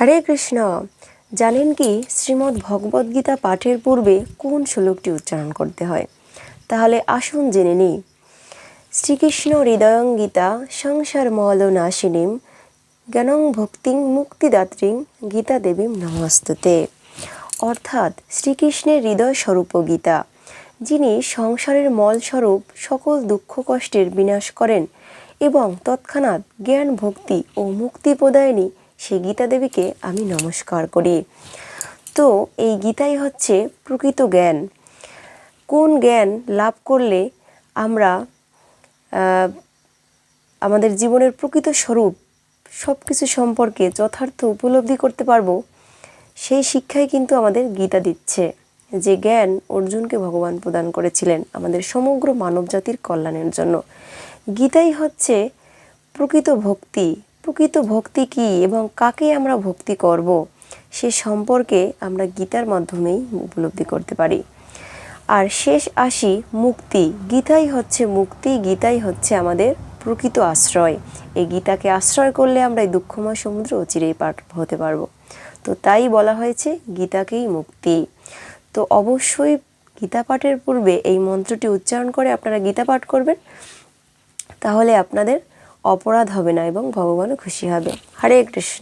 হরে কৃষ্ণ। জানেন কি, শ্রীমদ্ ভগবদ্গীতা পাঠের পূর্বে কোন শ্লোকটি উচ্চারণ করতে হয়? তাহলে আসুন জেনে নিই। শ্রীকৃষ্ণ হৃদয়ং গীতা সংসার মল নাশিনীম জ্ঞানং ভক্তিং মুক্তিদাত্রীং গীতা দেবীম নমস্তুতে। অর্থাৎ শ্রীকৃষ্ণের হৃদয় স্বরূপ গীতা, যিনি সংসারের মলস্বরূপ সকল দুঃখ কষ্টের বিনাশ করেন এবং তৎক্ষণাৎ জ্ঞান ভক্তি ও মুক্তি প্রদায়নী সেই গীতা দেবীকে আমি নমস্কার করি। তো এই গীতাই হচ্ছে প্রকৃত জ্ঞান। কোন জ্ঞান লাভ করলে আমরা আমাদের জীবনের প্রকৃত স্বরূপ সব কিছু সম্পর্কে যথার্থ উপলব্ধি করতে পারব, সেই শিক্ষাই কিন্তু আমাদের গীতা দিচ্ছে। যে জ্ঞান অর্জুনকে ভগবান প্রদান করেছিলেন আমাদের সমগ্র মানবজাতির কল্যাণের জন্য। গীতাই হচ্ছে প্রকৃত ভক্তি প্রকৃত ভক্তি কী এবং কাকে আমরা ভক্তি করব, সে সম্পর্কে আমরা গীতার মাধ্যমেই উপলব্ধি করতে পারি। আর শেষ আসি মুক্তি। গীতাই হচ্ছে মুক্তি, গীতাই হচ্ছে আমাদের প্রকৃত আশ্রয়। এই গীতাকে আশ্রয় করলে আমরা এই দুঃখময় সমুদ্র অচিরেই পার হতে পারব। তো তাই বলা হয়েছে, গীতাকেই মুক্তি। তো অবশ্যই গীতা পাঠের পূর্বে এই মন্ত্রটি উচ্চারণ করে আপনারা গীতা পাঠ করবেন। তাহলে আপনাদের অপরাধ হবে না এবং ভগবানও খুশি হবে। হরে কৃষ্ণ।